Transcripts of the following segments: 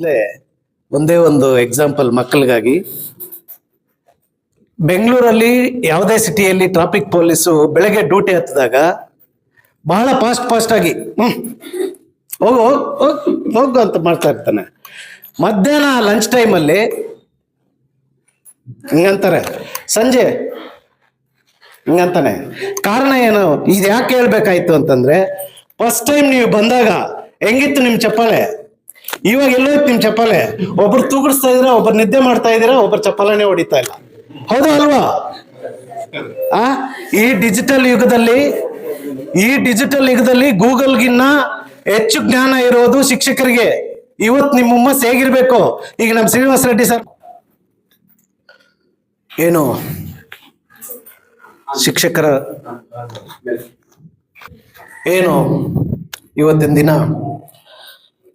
ಮೊದಲೇ ಒಂದೇ ಒಂದು ಎಕ್ಸಾಂಪಲ್ ಮಕ್ಕಳಿಗಾಗಿ. ಬೆಂಗಳೂರಲ್ಲಿ ಯಾವುದೇ ಸಿಟಿಯಲ್ಲಿ ಟ್ರಾಫಿಕ್ ಪೊಲೀಸು ಬೆಳಗ್ಗೆ ಡ್ಯೂಟಿ ಹತ್ತಿದಾಗ ಬಹಳ ಫಾಸ್ಟ್ ಫಾಸ್ಟ್ ಆಗಿ ಹೋಗು, ಹೋಗ್ ಅಂತ ಮಾಡ್ತಾ ಇರ್ತಾನೆ. ಮಧ್ಯಾಹ್ನ ಲಂಚ್ ಟೈಮಲ್ಲಿ ಹಿಂಗಂತಾರೆ. ಸಂಜೆ ಹಿಂಗಂತಾನೆ. ಕಾರಣ ಏನು? ಇದು ಯಾಕೆ ಹೇಳ್ಬೇಕಾಯ್ತು ಅಂತಂದ್ರೆ ಫಸ್ಟ್ ಟೈಮ್ ನೀವು ಬಂದಾಗ, ಹೆಂಗಿತ್ತು ನಿಮ್ ಚಪ್ಪಾಳೆ? ಇವಾಗ ಎಲ್ಲೋ ನಿಮ್ ಚಪ್ಪಾಲೆ ಒಬ್ರು ತೂಗಿಸ್ತಾ ಇದೀರಾ, ಒಬ್ರು ನಿದ್ದೆ ಮಾಡ್ತಾ ಇದೀರಾ, ಒಬ್ರು ಚಪ್ಪಾಲನೆ ಹೊಡಿತಾ ಇಲ್ಲ. ಹೌದಾ ಅಲ್ವಾ? ಆ? ಈ ಡಿಜಿಟಲ್ ಯುಗದಲ್ಲಿ, ಈ ಡಿಜಿಟಲ್ ಯುಗದಲ್ಲಿ ಗೂಗಲ್ಗಿನ್ನ ಹೆಚ್ಚು ಜ್ಞಾನ ಇರೋದು ಶಿಕ್ಷಕರಿಗೆ. ಇವತ್ತು ನಿಮ್ಮ ಹುಮ್ಮಸ್ ಹೇಗಿರ್ಬೇಕು? ಈಗ ನಮ್ಮ ಶ್ರೀನಿವಾಸ ರೆಡ್ಡಿ ಸರ್. ಏನು? ಶಿಕ್ಷಕರ ಏನು? ಇವತ್ತಿನ ದಿನ?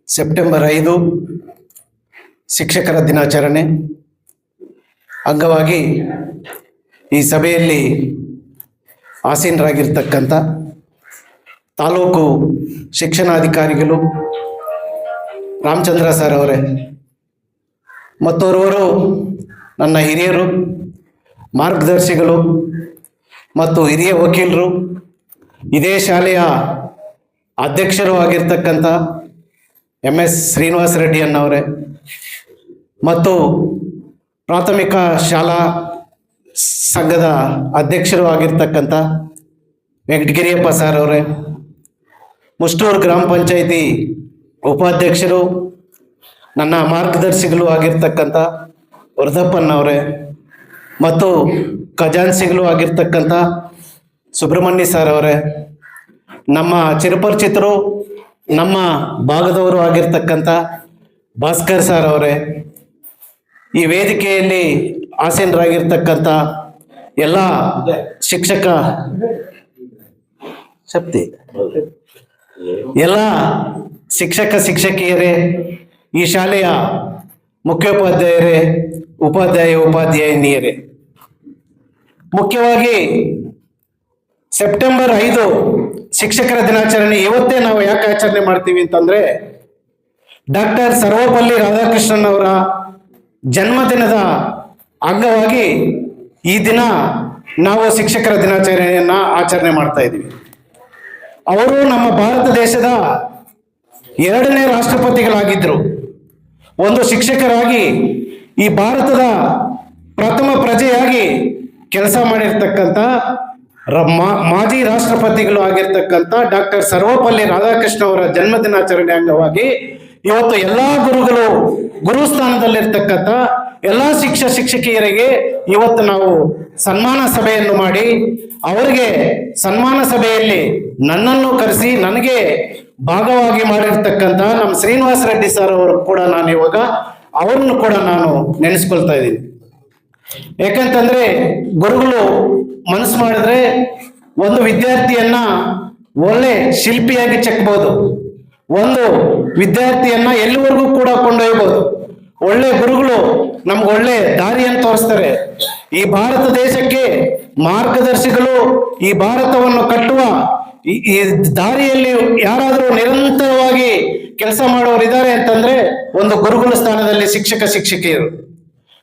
ಸೆಪ್ಟೆಂಬರ್ ಐದು, ಶಿಕ್ಷಕರ ದಿನಾಚರಣೆ. ಅಂಗವಾಗಿ ಈ ಸಭೆಯಲ್ಲಿ ಆಸೀನರಾಗಿರ್ತಕ್ಕಂಥ ತಾಲೂಕು ಶಿಕ್ಷಣಾಧಿಕಾರಿಗಳು ರಾಮಚಂದ್ರ ಸರ್ ಅವರೇ, ಮತ್ತೋರ್ವರು ನನ್ನ ಹಿರಿಯರು, ಮಾರ್ಗದರ್ಶಿಗಳು ಮತ್ತು ಹಿರಿಯ ವಕೀಲರು, ಇದೇ ಶಾಲೆಯ ಅಧ್ಯಕ್ಷರು ಆಗಿರ್ತಕ್ಕಂಥ ಎಂ ಎಸ್ ಶ್ರೀನಿವಾಸ ರೆಡ್ಡಿ ಅನ್ನವರೇ. ಮತ್ತು ಪ್ರಾಥಮಿಕ ಶಾಲಾ ಸಂಘದ ಅಧ್ಯಕ್ಷರು ಆಗಿರ್ತಕ್ಕಂಥ ವೆಂಕಟಗಿರಿಯಪ್ಪ ಸರ್ ಅವರೇ. ಮುಷ್ಟೂರು ಗ್ರಾಮ ಪಂಚಾಯಿತಿ ಉಪಾಧ್ಯಕ್ಷರು, ನನ್ನ ಮಾರ್ಗದರ್ಶಿಗಳು ಆಗಿರ್ತಕ್ಕಂಥ ವರದಪ್ಪನವರೇ ಮತ್ತು ಖಜಾನ್ಸಿಗಳು ಆಗಿರ್ತಕ್ಕಂಥ ಸುಬ್ರಹ್ಮಣ್ಯ ಸರ್ ಅವರೇ. ನಮ್ಮ ಚಿರಪರಿಚಿತರು ನಮ್ಮ ಭಾಗದವರು ಆಗಿರ್ತಕ್ಕಂಥ ಭಾಸ್ಕರ್ ಸರ್ ಅವರೇ, ಈ ವೇದಿಕೆಯಲ್ಲಿ ಆಸೀನರಾಗಿರ್ತಕ್ಕಂಥ ಎಲ್ಲ ಶಿಕ್ಷಕ ಶಕ್ತಿ, ಎಲ್ಲ ಶಿಕ್ಷಕ ಶಿಕ್ಷಕಿಯರೇ, ಈ ಶಾಲೆಯ ಮುಖ್ಯೋಪಾಧ್ಯಾಯರೇ, ಉಪಾಧ್ಯಾಯ ಉಪಾಧ್ಯಾಯಿನಿಯರೇ. ಮುಖ್ಯವಾಗಿ ಸೆಪ್ಟೆಂಬರ್ ಐದು ಶಿಕ್ಷಕರ ದಿನಾಚರಣೆ. ಇವತ್ತೇ ನಾವು ಯಾಕೆ ಆಚರಣೆ ಮಾಡ್ತೀವಿ ಅಂತಂದ್ರೆ ಡಾಕ್ಟರ್ ಸರ್ವಪಲ್ಲಿ ರಾಧಾಕೃಷ್ಣನ್ ಅವರ ಜನ್ಮದಿನದ ಅಂಗವಾಗಿ ಈ ದಿನ ನಾವು ಶಿಕ್ಷಕರ ದಿನಾಚರಣೆಯನ್ನ ಆಚರಣೆ ಮಾಡ್ತಾ ಇದ್ದೀವಿ. ಅವರು ನಮ್ಮ ಭಾರತ ದೇಶದ ಎರಡನೇ ರಾಷ್ಟ್ರಪತಿಗಳಾಗಿದ್ದರು ಒಂದು ಶಿಕ್ಷಕರಾಗಿ ಈ ಭಾರತದ ಪ್ರಥಮ ಪ್ರಜೆಯಾಗಿ ಕೆಲಸ ಮಾಡಿರ್ತಕ್ಕಂಥ ಮಾಜಿ ರಾಷ್ಟ್ರಪತಿಗಳು ಆಗಿರ್ತಕ್ಕಂಥ ಡಾಕ್ಟರ್ ಸರ್ವಪಲ್ಲಿ ರಾಧಾಕೃಷ್ಣ ಅವರ ಜನ್ಮ ದಿನಾಚರಣೆ ಅಂಗವಾಗಿ ಇವತ್ತು ಎಲ್ಲಾ ಗುರುಗಳು ಗುರು ಎಲ್ಲ ಎಲ್ಲಾ ಶಿಕ್ಷ ಶಿಕ್ಷಕಿಯರಿಗೆ ಇವತ್ತು ನಾವು ಸನ್ಮಾನ ಸಭೆಯನ್ನು ಮಾಡಿ ಅವರಿಗೆ ಸನ್ಮಾನ ಸಭೆಯಲ್ಲಿ ನನ್ನನ್ನು ಕರೆಸಿ ನನಗೆ ಭಾಗವಾಗಿ ಮಾಡಿರ್ತಕ್ಕಂಥ ನಮ್ಮ ಶ್ರೀನಿವಾಸ ರೆಡ್ಡಿ ಸರ್ ಅವರು ಕೂಡ ನಾನು ಇವಾಗ ಅವರನ್ನು ಕೂಡ ನಾನು ನೆನೆಸ್ಕೊಳ್ತಾ ಇದ್ದೀನಿ. ಯಾಕಂತಂದ್ರೆ ಗುರುಗಳು ಮನಸ್ಸು ಮಾಡಿದ್ರೆ ಒಂದು ವಿದ್ಯಾರ್ಥಿಯನ್ನ ಒಳ್ಳೆ ಶಿಲ್ಪಿಯಾಗಿ ಚೆಕ್ಬಹುದು ಒಂದು ವಿದ್ಯಾರ್ಥಿಯನ್ನ ಎಲ್ಲಿವರೆಗೂ ಕೂಡ ಕೊಂಡೊಯ್ಯಬಹುದು ಒಳ್ಳೆ ಗುರುಗಳು ನಮ್ಗೆ ಒಳ್ಳೆ ದಾರಿಯನ್ನು ತೋರಿಸ್ತಾರೆ. ಈ ಭಾರತ ದೇಶಕ್ಕೆ ಮಾರ್ಗದರ್ಶಿಗಳು ಈ ಭಾರತವನ್ನು ಕಟ್ಟುವ ಈ- ದಾರಿಯಲ್ಲಿ ಯಾರಾದರೂ ನಿರಂತರವಾಗಿ ಕೆಲಸ ಮಾಡೋರು ಇದ್ದಾರೆ ಅಂತಂದ್ರೆ ಒಂದು ಗುರುಗಳ ಸ್ಥಾನದಲ್ಲಿ ಶಿಕ್ಷಕ, ಶಿಕ್ಷಕಿಯರು.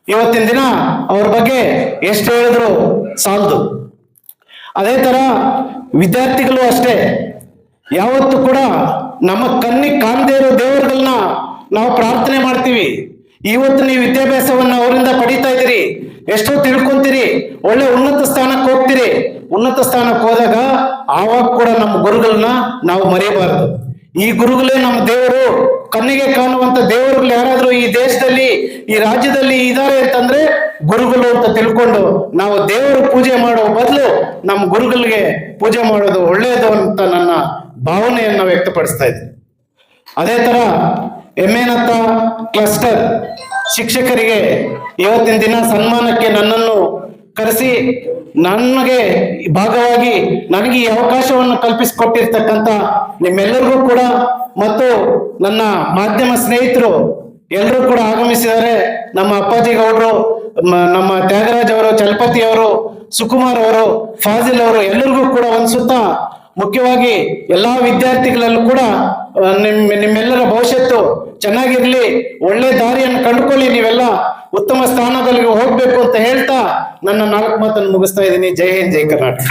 ಇವತ್ತಿನ ದಿನ ಅವ್ರ ಬಗ್ಗೆ ಎಷ್ಟು ಹೇಳಿದ್ರು ಸಾಲದು. ಅದೇ ತರ ವಿದ್ಯಾರ್ಥಿಗಳು ಅಷ್ಟೇ. ಯಾವತ್ತು ಕೂಡ ನಮ್ಮ ಕಣ್ಣಿಗೆ ಕಾಣದೇ ಇರೋ ದೇವರುಗಳನ್ನ ನಾವು ಪ್ರಾರ್ಥನೆ ಮಾಡ್ತೀವಿ. ಇವತ್ತು ನೀವು ವಿದ್ಯಾಭ್ಯಾಸವನ್ನ ಅವರಿಂದ ಪಡಿತಾ ಇದ್ದೀರಿ. ಎಷ್ಟೋ ತಿಳ್ಕೊಂತೀರಿ. ಒಳ್ಳೆ ಉನ್ನತ ಸ್ಥಾನಕ್ಕೆ ಹೋಗ್ತೀರಿ. ಉನ್ನತ ಸ್ಥಾನಕ್ಕೆ ಹೋದಾಗ ಆವಾಗ ಕೂಡ ನಮ್ಮ ಗುರುಗಳನ್ನ ನಾವು ಮರೆಯಬಾರದು. ಈ ಗುರುಗಳೇ ನಮ್ಮ ದೇವರು. ಕಣ್ಣಿಗೆ ಕಾಣುವಂತ ದೇವರುಗಳು ಯಾರಾದ್ರೂ ಈ ದೇಶದಲ್ಲಿ, ಈ ರಾಜ್ಯದಲ್ಲಿ ಇದ್ದಾರೆ ಅಂತಂದ್ರೆ ಗುರುಗಳು ಅಂತ ತಿಳ್ಕೊಂಡು ನಾವು ದೇವರು ಪೂಜೆ ಮಾಡೋ ಬದಲು ನಮ್ಮ ಗುರುಗಳಿಗೆ ಪೂಜೆ ಮಾಡೋದು ಒಳ್ಳೆಯದು ಅಂತ ನನ್ನ ಭಾವನೆಯನ್ನ ವ್ಯಕ್ತಪಡಿಸ್ತಾ ಇದ್ದೆ ಅದೇ ತರ ಎಮ್ಮೆನತ್ತ ಕ್ಲಸ್ಟರ್ ಶಿಕ್ಷಕರಿಗೆ ಇವತ್ತಿನ ದಿನ ಸನ್ಮಾನಕ್ಕೆ ನನ್ನನ್ನು ಕರೆಸಿ ನನಗೆ ಭಾಗವಾಗಿ ನನಗೆ ಈ ಅವಕಾಶವನ್ನು ಕಲ್ಪಿಸಿಕೊಟ್ಟಿರ್ತಕ್ಕಂಥ ನಿಮ್ಮೆಲ್ಲರಿಗೂ ಕೂಡ ಮತ್ತು ನನ್ನ ಮಾಧ್ಯಮ ಸ್ನೇಹಿತರು ಎಲ್ಲರೂ ಕೂಡ ಆಗಮಿಸಿದ್ದಾರೆ ನಮ್ಮ ಅಪ್ಪಾಜಿ ಗೌಡ್ರು ನಮ್ಮ ತ್ಯಾಗರಾಜ್ ಅವರು, ಚಲಪತಿ ಅವರು, ಸುಕುಮಾರ್ ಅವರು, ಫಾಜಿಲ್ ಅವರು ಎಲ್ಲರಿಗೂ ಕೂಡ ಒಂದು ಸುತ್ತ ಮುಖ್ಯವಾಗಿ ಎಲ್ಲಾ ವಿದ್ಯಾರ್ಥಿಗಳಲ್ಲೂ ಕೂಡ ನಿಮ್, ನಿಮ್ಮೆಲ್ಲರ ಭವಿಷ್ಯತ್ತು ಚೆನ್ನಾಗಿರ್ಲಿ, ಒಳ್ಳೆ ದಾರಿಯನ್ನು ಕಂಡುಕೊಳ್ಳಿ, ನೀವೆಲ್ಲ ಉತ್ತಮ ಸ್ಥಾನದಲ್ಲಿ ಹೋಗ್ಬೇಕು ಅಂತ ಹೇಳ್ತಾ ನನ್ನ ನಾಲ್ಕು ಮಾತನ್ನು ಮುಗಿಸ್ತಾ ಇದ್ದೀನಿ. ಜೈ ಹಿಂದ್, ಜೈ ಕರ್ನಾಟಕ.